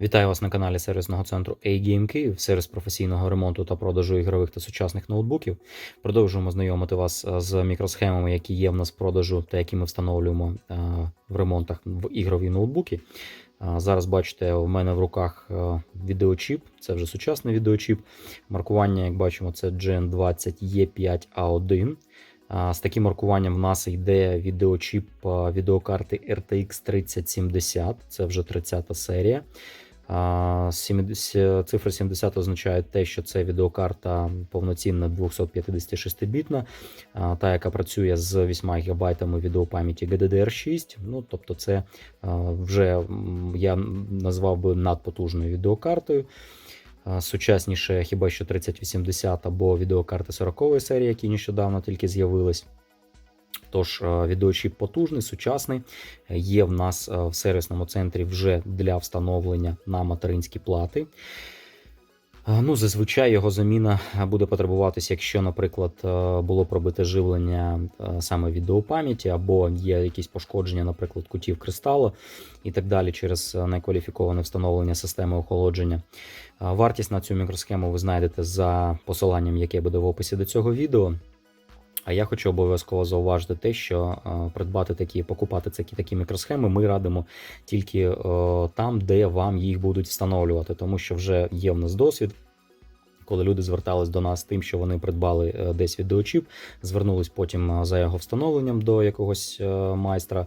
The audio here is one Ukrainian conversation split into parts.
Вітаю вас на каналі сервісного центру A-Game Київ, сервіс професійного ремонту та продажу ігрових та сучасних ноутбуків. Продовжуємо знайомити вас е, з мікросхемами, які є в нас в продажу та які ми встановлюємо е, в ремонтах в ігрові ноутбуки. Е, Зараз бачите, в мене в руках відеочіп, це вже сучасний відеочіп. Маркування, як бачимо, це Gen 20 E5A1. З таким маркуванням в нас йде відеочіп відеокарти RTX 3070, це вже 30 серія. А, 70 Цифра 70 означає те, що це відеокарта повноцінна 256-бітна, та, яка працює з 8 ГБ відеопам'яті GDDR6. Ну, тобто, це вже я назвав би надпотужною відеокартою. Сучасніше хіба що 3080 або відеокарти 40 серії, які нещодавно тільки з'явились. Тож е, відеочіп потужний, сучасний. Є в нас е, в сервісному центрі вже для встановлення на материнські плати. Е, Ну, зазвичай його заміна буде потребуватися, якщо, наприклад, було пробите живлення саме відеопам'яті, або є якісь пошкодження, наприклад, кутів кристалу і так далі, через некваліфіковане встановлення системи охолодження. Вартість на цю мікросхему ви знайдете за посиланням, яке буде в описі до цього відео. А я хочу обов'язково зауважити те, що е, придбати такі, покупати такі, такі мікросхеми ми радимо тільки е, там, де вам їх будуть встановлювати, тому що вже є в нас досвід. Коли люди звертались до нас тим, що вони придбали десь десь відеочіп, звернулись потім е, за його встановленням до якогось е, майстра,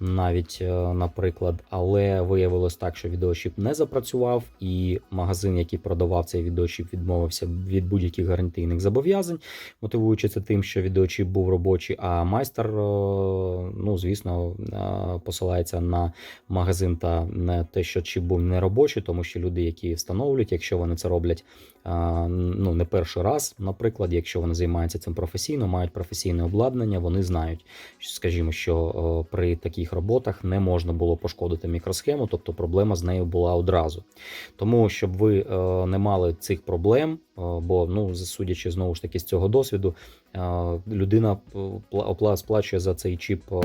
навіть, е, наприклад, але виявилось так, що відеочіп не запрацював, і магазин, який продавав цей відеочіп, відмовився від будь-яких гарантійних зобов'язань, мотивуючи це тим, що відеочіп був робочий, а майстер, е, ну звісно, е, посилається на магазин та не те, що чіп був не робочий, тому що люди, які встановлюють, якщо вони це роблять ну, не перший раз, наприклад, якщо вони займаються цим професійно, мають професійне обладнання, вони знають, скажімо, що при таких роботах не можна було пошкодити мікросхему, тобто проблема з нею була одразу. Тому, щоб ви не мали цих проблем, бо ну, судячи знову ж таки з цього досвіду, людина е, сплачує за цей чіп е,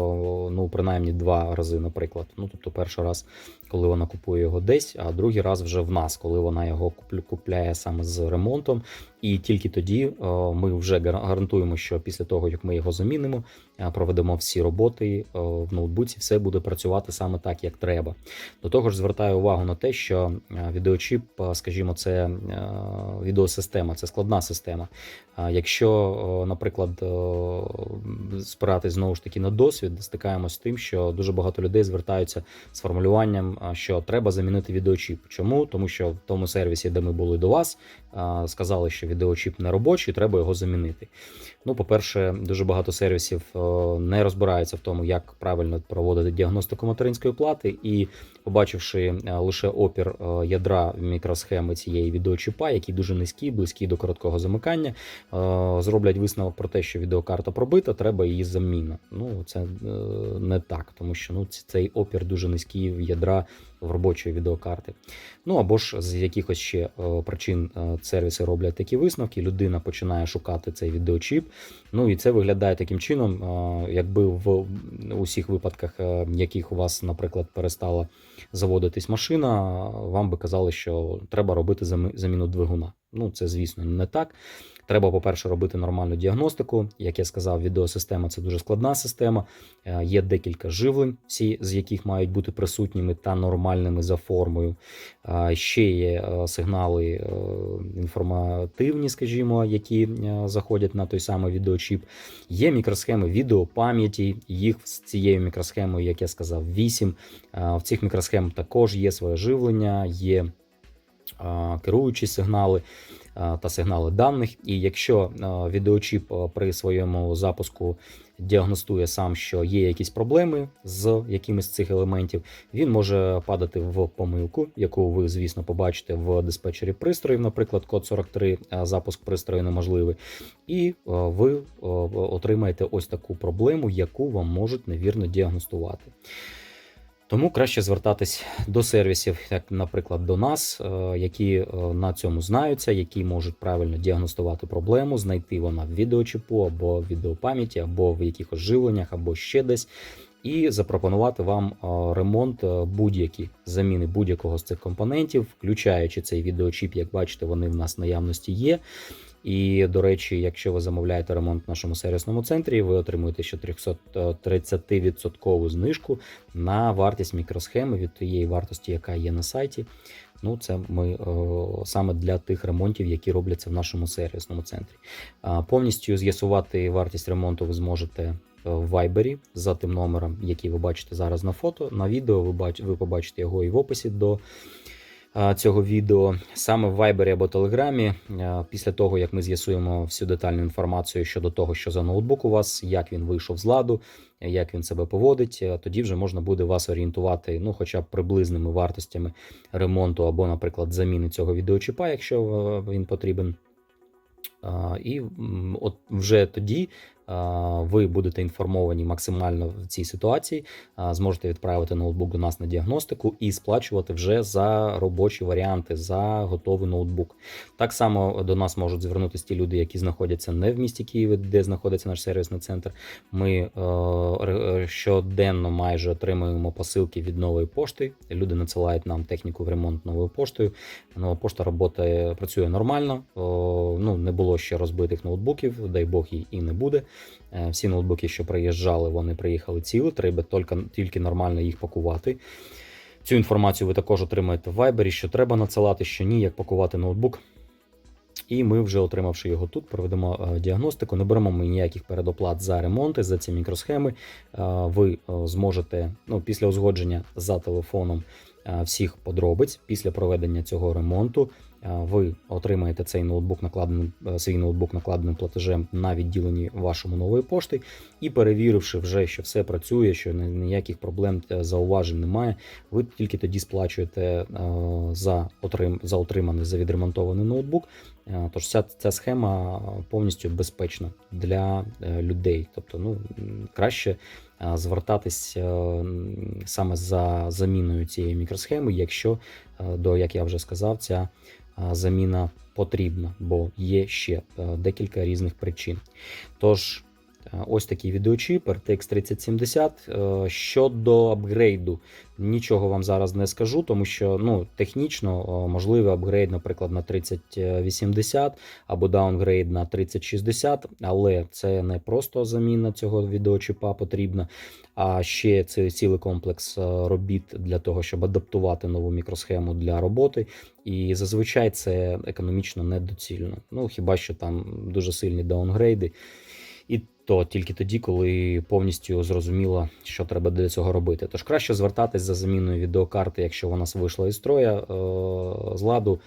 ну, принаймні два рази, наприклад. Ну, тобто, перший раз, коли вона купує його десь, а другий раз вже в нас, коли вона його купляє саме з ремонтом. І тільки тоді е, ми вже гарантуємо, що після того, як ми його замінимо, проведемо всі роботи в ноутбуці, все буде працювати саме так, як треба. До того ж, звертаю увагу на те, що відеочіп, скажімо, це е, відеосистема, це складна система. Якщо, наприклад, спиратись знову ж таки на досвід, стикаємося з тим, що дуже багато людей звертаються з формулюванням, що треба замінити відеочіп. Чому? Тому що в тому сервісі, де ми були до вас, сказали, що відеочіп не робочий, треба його замінити. Ну, по-перше, дуже багато сервісів не розбираються в тому, як правильно проводити діагностику материнської плати, і побачивши е, лише опір е, ядра мікросхеми цієї відеочіпа, який дуже низький, близький до короткого замикання, е, зроблять висновок про те, що відеокарта пробита, треба її заміна. Ну це не так, тому що ну цей опір дуже низький в ядра в робочої відеокарти. Ну або ж з якихось ще е, причин е, сервіси роблять такі висновки. Людина починає шукати цей відеочіп. Ну і це виглядає таким чином, е, якби в усіх випадках, яких у вас, наприклад, перестала заводитись машина, вам би казали, що треба робити заміну двигуна. Ну, це, звісно, не так. Треба, по-перше, робити нормальну діагностику. Як я сказав, відеосистема це дуже складна система. Е, Є декілька живлень, всі з яких мають бути присутніми та нормальними за формою. Ще є е, сигнали е, інформативні, скажімо, які е, заходять на той самий відеочіп. Є мікросхеми відеопам'яті. Їх з цією мікросхемою, як я сказав, 8. Е, В цих мікросхем також є своє живлення, є е, керуючі сигнали та сигнали даних. І якщо відеочіп при своєму запуску діагностує сам, що є якісь проблеми з якимись цих елементів, він може падати в помилку, яку ви, звісно, побачите в диспетчері пристроїв, наприклад, код 43, е, запуск пристрою неможливий, і ви отримаєте ось таку проблему, яку вам можуть невірно діагностувати. Тому краще звертатись до сервісів, як, наприклад, до нас, е, які е, на цьому знаються, які можуть правильно діагностувати проблему, знайти вона в відеочіпу або в відеопам'яті, або в якихось живленнях, або ще десь. і запропонувати вам е, ремонт будь-які заміни будь-якого з цих компонентів, включаючи цей відеочіп, як бачите, вони в нас наявності є. І, до речі, якщо ви замовляєте ремонт в нашому сервісному центрі, ви отримуєте ще 330% знижку на вартість мікросхеми від тієї вартості, яка є на сайті. Ну, це ми о, саме для тих ремонтів, які робляться в нашому сервісному центрі. А, повністю з'ясувати вартість ремонту ви зможете е, в Viber за тим номером, який ви бачите зараз на фото. На відео ви бач, ви побачите його і в описі до цього відео. Саме в Viber або Телеграмі, після того як ми з'ясуємо всю детальну інформацію щодо того, що за ноутбук у вас, як він вийшов з ладу, як він себе поводить, тоді вже можна буде вас орієнтувати, ну, хоча б приблизними вартостями ремонту або, наприклад, заміни цього відеочіпа, якщо е, він потрібен. І от вже тоді ви будете інформовані максимально в цій ситуації, зможете відправити ноутбук до нас на діагностику і сплачувати вже за робочі варіанти, за готовий ноутбук. Так само до нас можуть звернутися ті люди, які знаходяться не в місті Києві, де знаходиться наш сервісний центр. Ми е, щоденно майже отримуємо посилки від нової пошти. Люди надсилають нам техніку в ремонт новою поштою. Нова пошта робота працює нормально. Ну не було ще розбитих ноутбуків, дай Бог їй і не буде. Е, Всі ноутбуки, що приїжджали, вони приїхали ціли. Треба тільки, тільки нормально їх пакувати. Цю інформацію ви також отримаєте в Viber, що треба надсилати, що ні, як пакувати ноутбук. І ми, вже отримавши його тут, проведемо е, діагностику. Не беремо ми ніяких передоплат за ремонти, за ці мікросхеми. Е, Ви зможете ну, після узгодження за телефоном всіх подробиць, після проведення цього ремонту, ви отримаєте цей ноутбук накладеним, е, свій ноутбук накладеним платежем на відділенні вашому нової пошти. І перевіривши вже, що все працює, що ніяких проблем е, зауважень немає, ви тільки тоді сплачуєте е, за, отрим, за отриманий за відремонтований ноутбук. Е, Тож ця, ця схема повністю безпечна для е, людей. Тобто, ну краще е, звертатись саме за заміною цієї мікросхеми, якщо до як я вже сказав, ця заміна потрібна, бо є ще декілька різних причин. Тож. Е, Ось такий відеочіп RTX 3070. Е, Щодо апгрейду, нічого вам зараз не скажу, тому що ну, технічно о, можливий апгрейд, наприклад, на 3080 або даунгрейд на 3060, але це не просто заміна цього відеочіпа потрібна, а ще це цілий комплекс е, робіт для того, щоб адаптувати нову мікросхему для роботи. І зазвичай це економічно недоцільно. Ну хіба що там дуже сильні даунгрейди. І то тільки тоді, коли повністю зрозуміло, що треба для цього робити. Тож краще звертатись за заміною відеокарти, якщо вона вийшла із строя е, з ладу,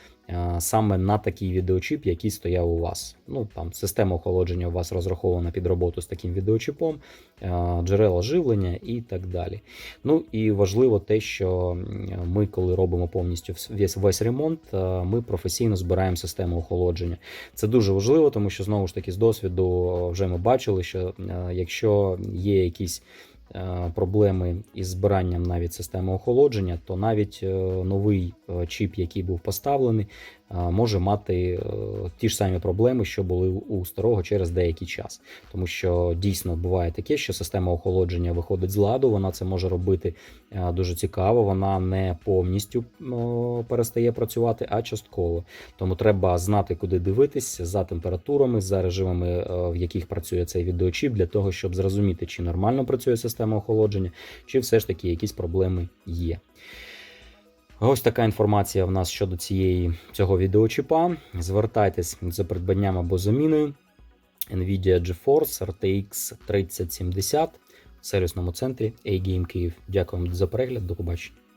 саме на такий відеочіп, який стояв у вас. Ну там система охолодження у вас розрахована під роботу з таким відеочіпом, е, джерела живлення і так далі. Ну і важливо те, що ми, коли робимо повністю весь, весь ремонт, е, ми професійно збираємо систему охолодження. Це дуже важливо, тому що знову ж таки з досвіду е, вже ми бачили, що е, якщо є якісь е, проблеми із збиранням навіть системи охолодження, то навіть е, новий е, чіп, який був поставлений, е, може мати е, ті ж самі проблеми, що були у старого через деякий час. Тому що дійсно буває таке, що система охолодження виходить з ладу, вона це може робити е, дуже цікаво, вона не повністю перестає працювати, а частково. Тому треба знати, куди дивитись за температурами, за режимами, е, в яких працює цей відеочіп, для того, щоб зрозуміти, чи нормально працює система охолодження, чи все ж таки якісь проблеми є. Ось така інформація в нас щодо цієї цього відеочіпа. Звертайтесь за придбанням або заміною. Nvidia GeForce RTX 3070 в сервісному центрі A-Game Київ. Дякую за перегляд. До побачення.